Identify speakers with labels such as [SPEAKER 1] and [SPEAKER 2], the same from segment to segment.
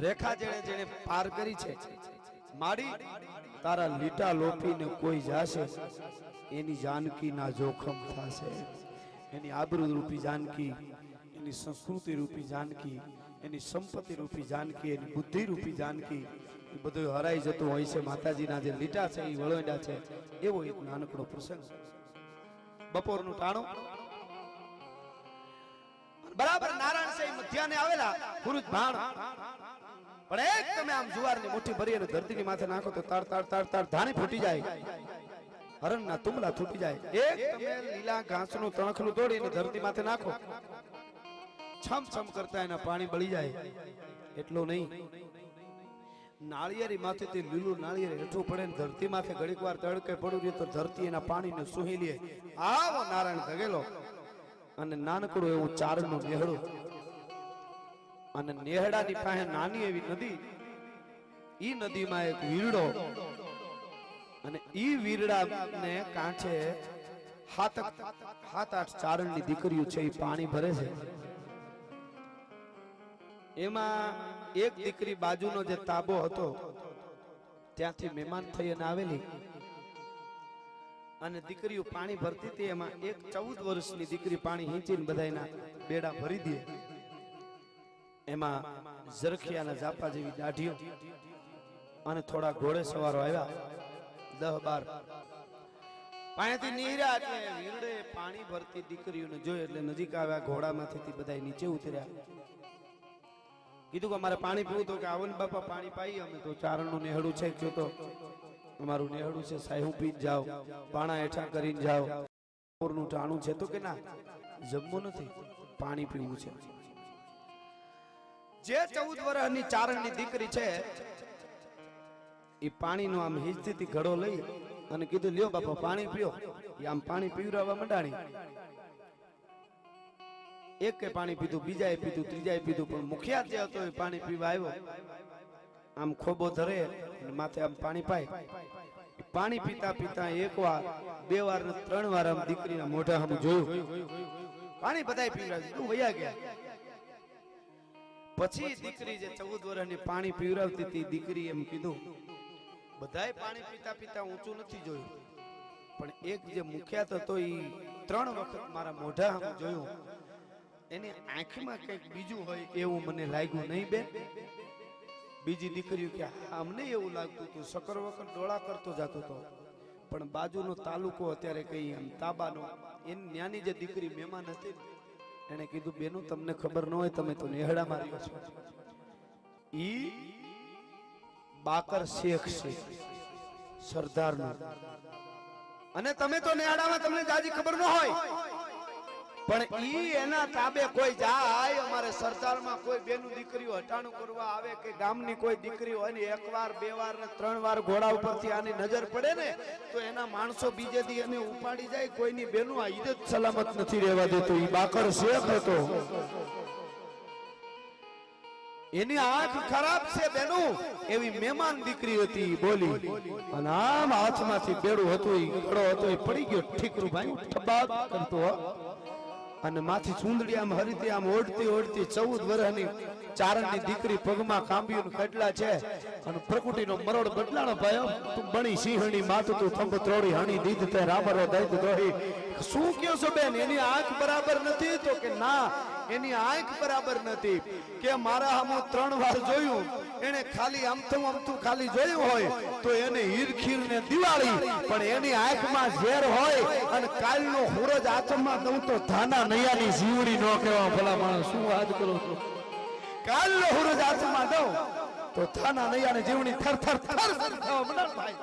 [SPEAKER 1] રેખા જેણે જેણે પાર કરી છે, માડી, તારા લીટા લોપીને કોઈ જાશે, એની જાનકીના જોખમ થશે. એની આબરૂ રૂપી જાનકી, એની સંસ્કૃતિ રૂપી જાનકી, એની સંપત્તિ રૂપી જાનકી, એની બુદ્ધિ રૂપી જાનકી, એ બધું હરાઈ જતું હોય છે. માતાજીના જે લીટા છે, એ વળોંડા છે. એવો એક નાનકડો પ્રસંગ. બપોરનું ટાણું. બરાબર નારાયણ સાહેબ મધ્યાને આવેલા ગુરુ ભાણ. પણ એક તમે આમ જુવારની મુઠ્ઠી ભરી અને ધરતીની માથે નાખો તો તાર તાર તાર તાર ધાણી ફૂટી જાય. હરણના તુંબલા તૂટી જાય. એક તમે લીલા ઘાસનું તણખલું તોડીને ધરતી માથે નાખો. છમ છમ કરતા એના પાણી બળી જાય. એટલું નહીં. નાળિયેરી માથેથી લીલું નાળિયેર હેઠું પડે ને ધરતી માથે ઘડીક વાર તડકે પડ્યું રહ્યું તો ધરતી એના પાણીને સુહી લે. આવો નારાયણ ધગેલો. અને નાનકડું એવું ચારનું નેહડું. અને નેહડાની પાસે નાની એવી નદી. ઈ નદીમાં એક વીરડો. અને ઈ વીરડાને કાંઠે હાથ હાથ આઠ ચારણની દીકરીઓ છે એ પાણી ભરે છે. એમાં એક દીકરી બાજુનો જે તાબો હતો, ત્યાંથી મહેમાન થઈ અને આવેલી. અને દીકરીઓ પાણી ભરતી હતી, એમાં એક ચૌદ વર્ષની દીકરી પાણી હિંચીને બધાના બેડા ભરી દે. એમાં ઝરખિયાના ઝાપા જેવી દાઢીઓ અને થોડા ઘોડે સવારો આવ્યા. દહ બાર. પાણીથી નીહર્યા એટલે વીરડે પાણી ભરતી દીકરીઓને જોઈ એટલે નજીક આવ્યા ઘોડામાંથી બધા નીચે ઉતર્યા. કીધું કે અમારે પાણી પીવું તો કે આવો ને બાપા, પાણી પાઈ અમે તો ચારણનું નેહડું છે જો તો. અમારું નેહડું છે, સાહેબ, હું પી જાઓ પાણા હેઠા કરીને જાઓ બપોરનું ટાણું છે તો કે ના? જમવું નથી. પાણી પીવું છે. જે ચૌદ વર્ષની ચારણની દીકરી છે, એ પાણીનો આમ હિજથી ઘડો લઈ અને કીધું, લ્યો બાપા, પાણી પીઓ. એ આમ પાણી પીવરાવવા મંડાણી. એક પાણી પીધું, બીજાએ પીધું, ત્રીજાએ પીધું, પણ મુખિયા જે હતો એ પાણી પીવા આવ્યો. આમ ખોબો ધરે માથે આમ પાણી પાય. પાણી પીતા પીતા એક વાર, બે વાર ત્રણ વાર આમ દીકરીના મોઢા આમ જોયું. પાણી બધાય પીવડાવ્યું. વયા ગયા? પછી દીકરી જે ચૌદ વર્ષની પાણી પીવરાવતી હતી દીકરી એમ કીધું બધાય પાણી પીતા પીતા ઊંચું નથી જોયું. પણ એક જે મુખ્યાત હતો એ ત્રણ વખત મારા મોઢા જોયું. એની આંખમાં કંઈક બીજું હોય એવું મને લાગ્યું નહીં બેન. બીજી દીકરીઓ કે "હા, અમને એવું લાગતું હતું સકર વકર ડોળા કરતો જતો હતો પણ બાજુનો તાલુકો અત્યારે કઈ એમ તાબાનો એની ન્યાની જે દીકરી મહેમાન હતી ને, એણે કીધું બેનું તમને ખબર ન હોય તમે તો નેહડા માર્યો છો. ઈ બાકર શેખ છે સરદારનો. અને તમે તો નેહડામાં તમને જાજી ખબર ન હોય. પણ ઈ એના તાબે કોઈ જાય અમારે સરદારમાં કોઈ બેનું દીકરીઓ હટાણું કરવા આવે કે ગામની કોઈ દીકરી હોય ને એકવાર બે વાર ને ત્રણ વાર ઘોડા ઉપરથી આની નજર પડે ને તો એના માણસો બીજે દી એને ઉપાડી જાય કોઈની બેનું આ ઈદ જ સલામત નથી રહેવા દેતો. ઈ બાકર શેખ હતો. એની આંખ ખરાબ છે બેનું. એવી મહેમાન દીકરી હતી બોલી. અને આમ હાથમાંથી બેડું હતું ઈ ઘડો હતો એ પડી ગયો ઠીકરું ભાઈ ઠબાક કરતો. અને માથી ચૂંદડી આમ હરીતી આમ ઓઢતી ઓઢતી ચૌદ વર્ષની ચારણની દીકરી પગમાં કાંબિયું ખટલા છે. અને પ્રકૃતિનો મરોડ બદલાણો ભયો તું બણી સિંહણી માથું તું થંભ ત્રોડી હણી દીધ તે રામરો દૈત દ્રોહી. શું કયો છો બેન, એની આંખ બરાબર નથી? તો કે ના, એની આંખ બરાબર નથી. કે મારા હમું ત્રણ વાર જોયું એને ખાલી અમથું અમથું ખાલી જોયું હોય તો એને હીરખીર ને દિવાળી, પણ એની આંખમાં ઝેર હોય અને કાલનો હુરજ આચમમાં દઉં તો ધાના નૈયાની જીવડી ન કહેવા ભલા માણસ, શું વાત કરો છો? કાલનો હુરજ આચમમાં દઉં તો ધાના નૈયાની જીવડી થર થર થર થવા મને ભાઈ.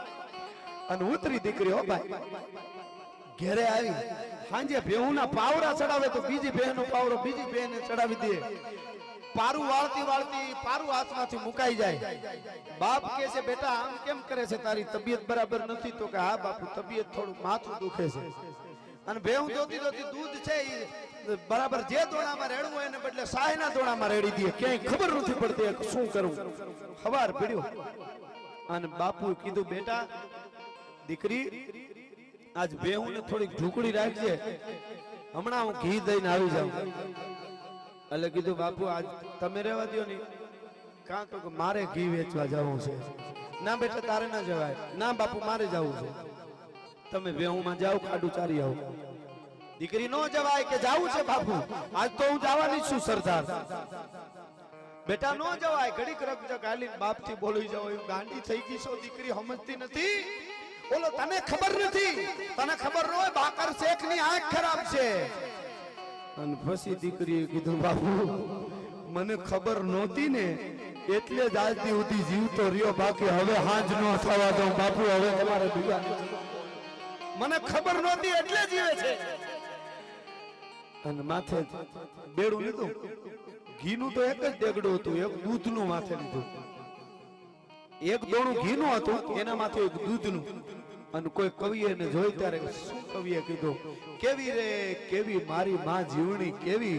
[SPEAKER 1] અને ઉતરી દીકરી હો ભાઈ, ઘેરે આવી, સાંજે ભેહુના પાવરા ચડાવે તો બીજી બહેનો પાવરો બીજી બહેને ચડાવી દે. પારું વાળતી વાળતી પારું હાથમાંથી મુકાઈ જાય. બાપ કે છે, બેટા, આમ કેમ કરે છે? તારી તબિયત બરાબર નથી. તો કે, હા, બાપુ, તબિયત થોડું માથું દુખે છે. અને ભેહું જોતી જોતી દૂધ છે એ બરાબર જે દોણામાં રેડવું હોય એને બદલે સાયના દોણામાં રેડી દે ક્યાંય ખબર નથી પડતી શું કરવું. ખબર પડ્યો. અને બાપુ કીધું, બેટા, દીકરી, આજ બેહું ને થોડીક ઢુકડી રાખજે. હમણાં હું ઘી દઈને આવી જાઉં. એટલે કીધું, બાપુ, આજ તમે રહેવા દો ને કાં તો મારે ઘી વેચવા જવું છે. ના બેટા, તારે ના જવાય. ના, બાપુ, મારે જવું છે. તમે વેહુમાં જાઓ, ખાડું ચારી આવો. દીકરી નો જવાય કે જાવું છે, બાપુ? આજ તો હું જવાની છું, સરદાર. બેટા, નો જવાય. ઘડીક રખ ગાલી બાપથી બોલી જાવ એવું ગાંડી થઈ ગઈ છો, દીકરી સમજતી નથી? બોલો તને ખબર નથી? તને ખબર ન બાકર શેખની આંખ ખરાબ છે. અને પછી દીકરીએ કીધું બાપુ મને ખબર નહોતી ને એટલે જ આજથી સુધી જીવતો રહ્યો બાકી હવે હાજ નો થવા દઉં બાપુ હવે તમારે બીજા મને ખબર નહોતી એટલે જીવે છે. અને માથે બેડું લીધું. ઘીનું તો એક જ દેગડું હતું એક દૂધનું માથે લીધું. એક દોણું ઘીનું હતું એના માથે એક દૂધનું. અને કોઈ કવિએ જોઈ ત્યારે શું કવિએ કીધું? કેવી રે, કેવી મારી માં જીવણી, કેવી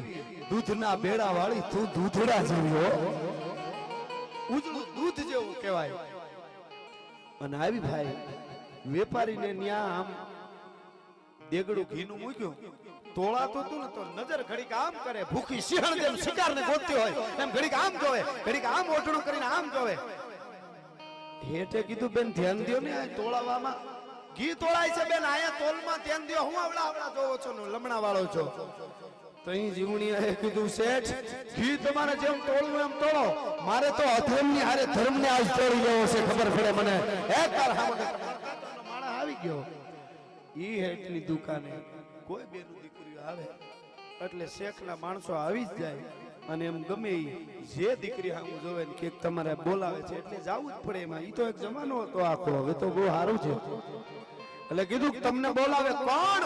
[SPEAKER 1] દૂધના બેડા વાળી તું દૂધડા જેવી દૂધ જેવું કહેવાય. અને આવી ભાઈ, વેપારીને ન્યા આમ દેગડું ઘીનું મૂક્યું. તોળાતું તું ને તો નજર ઘડીક આમ કરે, ભૂખી સિંહણ જેમ શિકારને ગોતતી હોય એમ ઘડીક આમ જોવે, ઘડીક આમ ઓટણું કરીને આમ જોવે. હેઠે કીધું, બેન, ધ્યાન દ્યો ને તોળાવામાં ઘી તોળાય છે બેન, આયા તોલમાં ધ્યાન દો હું આવડા આવડા જોવો છો ને, લમણા વાળો છો. તો અહીં જીવણીએ કીધું, શેઠ ઘી તમારે જેમ તોડવું એમ તોડો મારે તો અધર્મની હારે ધર્મને આજ તોડી ગયો છે, ખબર પડે મને. હે તાર હામે માણસ આવી ગયો. ઈ હેઠની દુકાને કોઈ બેનું દીકરી આવે, એટલે શેખના માણસો આવી જ જાય. અને એમ ગમે જે દીકરી હામું જોવે કે તમારે બોલાવે છે એટલે જવું જ પડે એમાં. એ તો એક જમાનો હતો આખો. હવે તો બહુ સારું છે. એટલે કીધું તમને બોલાવે કોણ?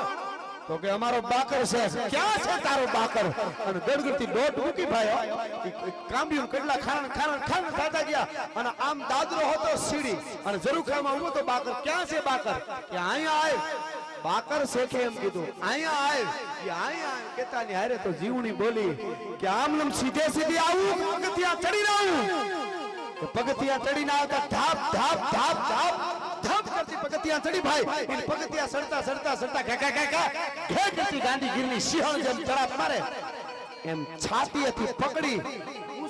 [SPEAKER 1] તો કે અમારો બાકર છે. ક્યાં છે તારો બાકર? અને ગડગડતી દોટ મૂકી ભાઈ કામ્યું કેટલા ખાણ ખાણ ખાણ ખાતા ગયા. અને આમ દાદરો હતો સીડી. અને જરૂર ખાવામાં ઊભો તો બાકર. ક્યાં છે બાકર? કે અહીંયા આય. બાકર શેખે એમ કીધું. અહીંયા આય. કે અહીંયા આય. કેતાની હારે તો જીવની બોલી કે આમ સીધે સીધી આવું, પગથિયા ચડીને આવું. પગથિયા ચડીને આવતા ધાપ ધાપ ધાપ ધાપ કરતી પગથિયા ચડી ભાઈ. એને પગથિયા સડતા સડતા સડતા ઘા ઘા ઘા ઘા, ઘે કરતી ગાંધીગીરની સિંહણ જેમ ચડાપ મારે. એમ છાતીએથી પકડી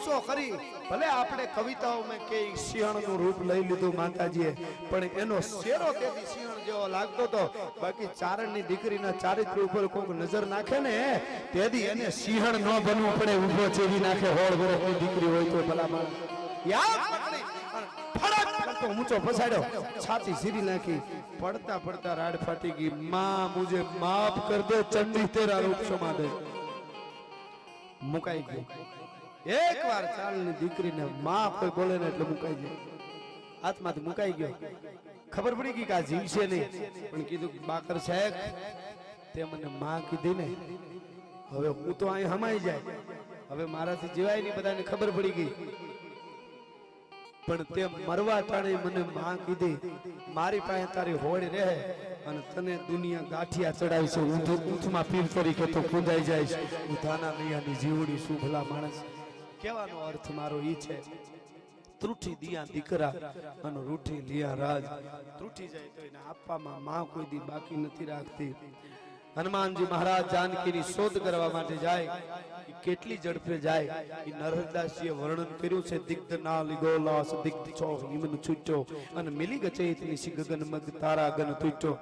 [SPEAKER 1] ઊંચો ખરી ભલે આપણે કવિતાઓમાં કે સિંહણનું રૂપ લઈ લીધું માતાજીએ, પણ એનો શેરો તેથી સિંહણ જેવો લાગતો તો બાકી ચારણની દીકરીના ચારિત્ર ઉપર કોઈક નજર નાખે ને, તેથી એને સિંહણ ન બનવું પડે, ઊભો ચેવી નાખે, હોળ વર્ષની દીકરી હોય તો ભલા માણસ ઊંચો ફસાડ્યો, છાતી સીરી નાખી, પડતા પડતા રાડ ફાટી ગઈ, માં, મુજે માફ કર દે, ચંડી, તેરા રૂપ સમા દે. મુકાઈ ગયો. એક વાર ચાલની દીકરીને માં કોઈ બોલે ને એટલે મુકાઈ જાય હાથમાંથી મુકાઈ ગયો. ખબર પડી ગઈ કે આ જીવશે નહીં. પણ કીધું બાકર સાહેબ તે મને માં કીધી ને. હવે હું તો અહીં હમાઈ જાય. હવે મારાથી જીવાય નહીં બધાને ખબર પડી ગઈ. પણ તે મરવા ટાણે મને માં કીધી, મારી પાસે તારી હોડ રહે અને તને દુનિયા ગાંઠિયા ચડાવી છે ઊંધું ઊંથમાં પીર તરીકે તો પૂજાઈ જાય છે ઉધાના મૈયાની જીવડી શું ભલા માણસ કહેવાનો અર્થ મારો ઈ છે ત્રુઠી દિયા દીકરા અને રૂઠી લિયા રાજ. ત્રુઠી જાય તો એને આપવામાં માં કોઈ દી બાકી નથી રાખતી. હનુમાનજી મહારાજ જાનકીની શોધ કરવા માટે જાય કેટલી ઝડપે જાય એ નરહરદાસજીએ વર્ણન કર્યું છે, દિગ્ધ ના લીગોલાસ દિગ્ધ છો, હિમન છૂટ્યો અને મિલી ગચેતની સી ગગન મગ તારા ગન તૂટ્યો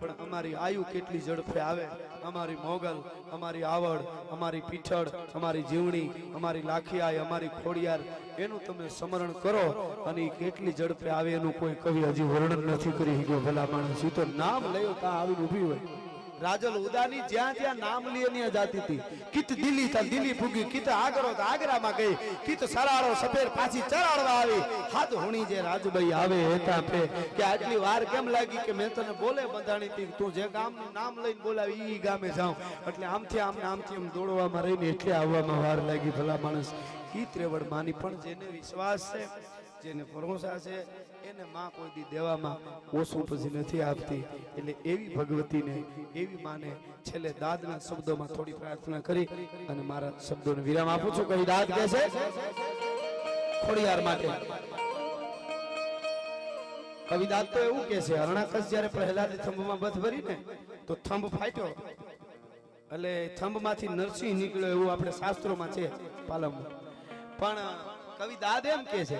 [SPEAKER 1] પણ અમારી આયુ કેટલી ઝડપે આવે, અમારી મોગલ, અમારી આવડ, અમારી પીઠળ, અમારી જીવણી, અમારી લાખિયાઈ, અમારી ખોડિયાર, એનું તમે સ્મરણ કરો, અને કેટલી ઝડપે આવે એનું કોઈ કવિ હજી વર્ણન નથી કરી શક્યો, ભલા માણસ. તો નામ લયો, ત્યાં આવીને ઊભી હોય. રાજલ ઉદાની જ્યાં જ્યાં નામ લે ત્યાં જાતી હતી. કિત દિલ્હી તા દિલ્હી પૂગી કિત આગરો તા આગરામાં ગઈ. કિત સરાળો સફેર પાછી ચરાડવા આવી. હાથ હુણી જે રાજભાઈ આવે હેતા પે. કે આટલી વાર કેમ લાગી કે મેં તને બોલે બંધાણી હતી તું જે ગામનું નામ લઈને બોલાવી ઈ ગામે જાઉં. એટલે આમથી આમ આમથી આમ દોડવામાં રહીને એટલે આવવામાં વાર લાગી ભલા માણસ. ઈ ત્રેવડ માની પણ જેને વિશ્વાસ છે જેને ભરોસા છે, એને માં કોઈ દી દેવામાં ઓછું પછી નથી આપતી. એટલે એવી ભગવતીને, એવી માને છેલ્લે દાદના શબ્દોમાં થોડી પ્રાર્થના કરી અને મારા શબ્દોને વિરામ આપું છું. કઈ દાદ કહે છે? ખોડિયાર માટે. કવિ દાદ તો એવું કે છે હરણાકસ જ્યારે પ્રહલાદ થંભમાં બધ ભરી ને તો થંભ ફાટ્યો. એટલે થંભમાંથી નરસિંહ નીકળ્યો એવું આપણે શાસ્ત્રોમાં છે પાલમ પણ કવિ દાદ એમ કે છે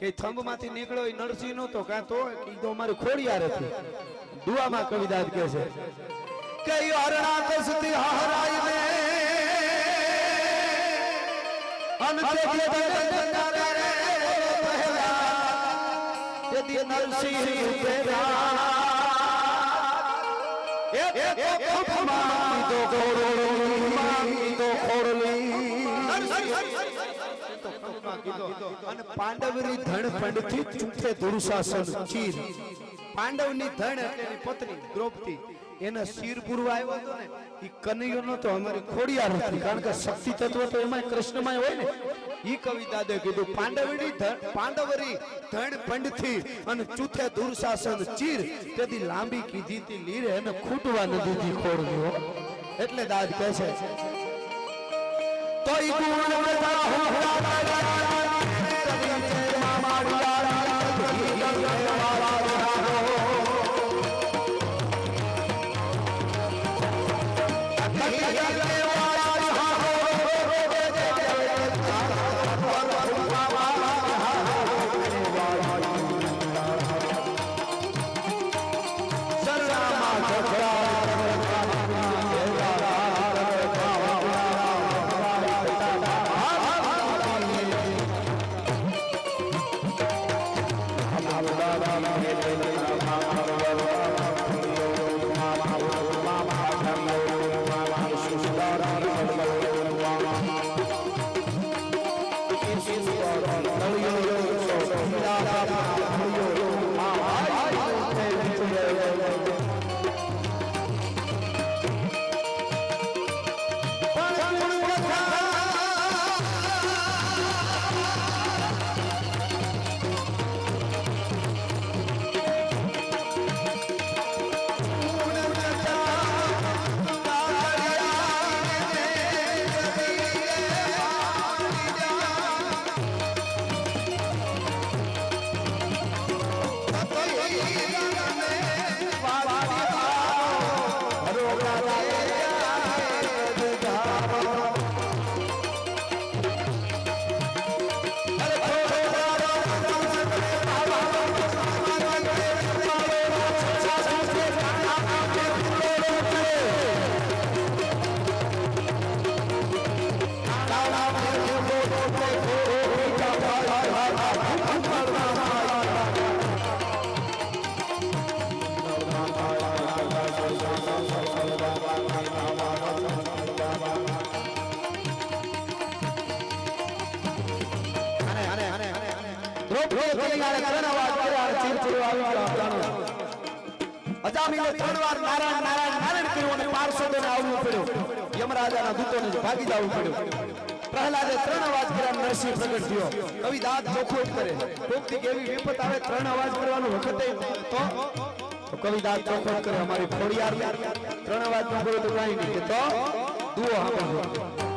[SPEAKER 1] કે થંભમાંથી નીકળ્યો એ નરસિંહ નો તો કાં તો કીધો અમારી ખોડિયાર હતી. દુઆમાં કવિ દાદ કે છે કે અરણા કસતી હરાઈ ને નરસિંહ ઉપેરા એક તો ખોખમાં ખોડલી કીધો અને પાંડવની ધણ પંડથી ચૂકે દુર્શાસન ચીર પાંડવની ધણ એટલે એની પત્ની, દ્રૌપદી. એના શિર પૂર્વ આવ્યો હતો ને એ કનૈયો નતો અમારી ખોડિયાર હતી, કારણ કે શક્તિ તત્વ તો એમાં કૃષ્ણમાં હોય ને. ઈ કવિતા દે કીધું, પાંડવની ધણ, પાંડવરી ધણ પંડથી અને ચૂથે દુર્શાસન ચીર તેથી લાંબી કીધી તી લીરે અને ખૂટવા ન દીધી ખોડ્યો એટલે દાદ કહે છે તો ઈ ગુણ બધા હોરા અજામીને ત્રણ વાર નારાયણ નારાયણ નારાયણ કર્યું અને પાર્ષદોને આવવું પડ્યું. યમરાજાના દૂતોને ભાગી જવું પડ્યું. પ્રહલાદે ત્રણ અવાજ કર્યા નરસિંહ પ્રગટ થયો. કવિ દાંત ચોખ્ખો કરે. કોકથી કેવી વિપત આવે ત્રણ અવાજ કરવાનું વખતે તો કવિ દાંત ચોખ્ખો કરે. અમારી ફોડિયાર. ત્રણ અવાજ ન કરો તો કાંઈ નહીં. તો દુઓ સાંભળજો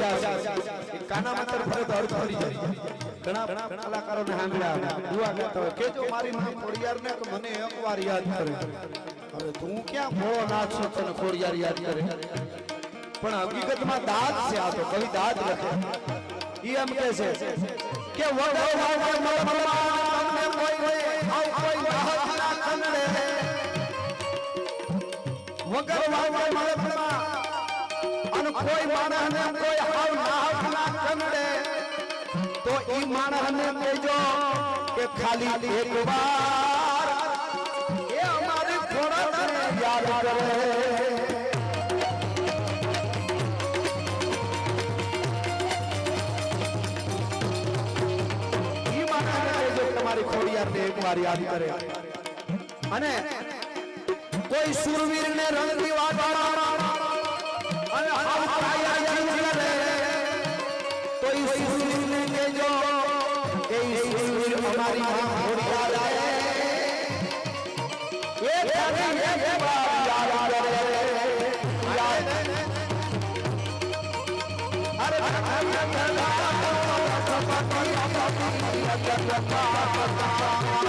[SPEAKER 1] કાના માત્ર ફરે અર્થ ફરી જાય ઘણા ઘણા કલાકારોને સાંભળ્યા દુઆ કરતા હોય કેજો મારી માં ખોડિયારને કે મને એકવાર યાદ કરે હવે તું ક્યાં ભોળો નાથ છો તને ખોડિયાર યાદ કરે પણ હકીકતમાં દાદ છે આ તો કવિ દાદ લખે ઈ એમ કે છે કે વડો વડો તમને કોઈ આવ કોઈ મહાત્મા કનડે વગર વાગે અને કોઈ માણસને કોઈ હાવ ના ના કંડે, તો ઈ માણસને કહેજો કે ખાલી એક વાર એ અમારી ખોરાકને યાદ કરે. તમારી ખોડિયારને એક વાર યાદ કરે. અને કોઈ સુરવીરને રંગ નમા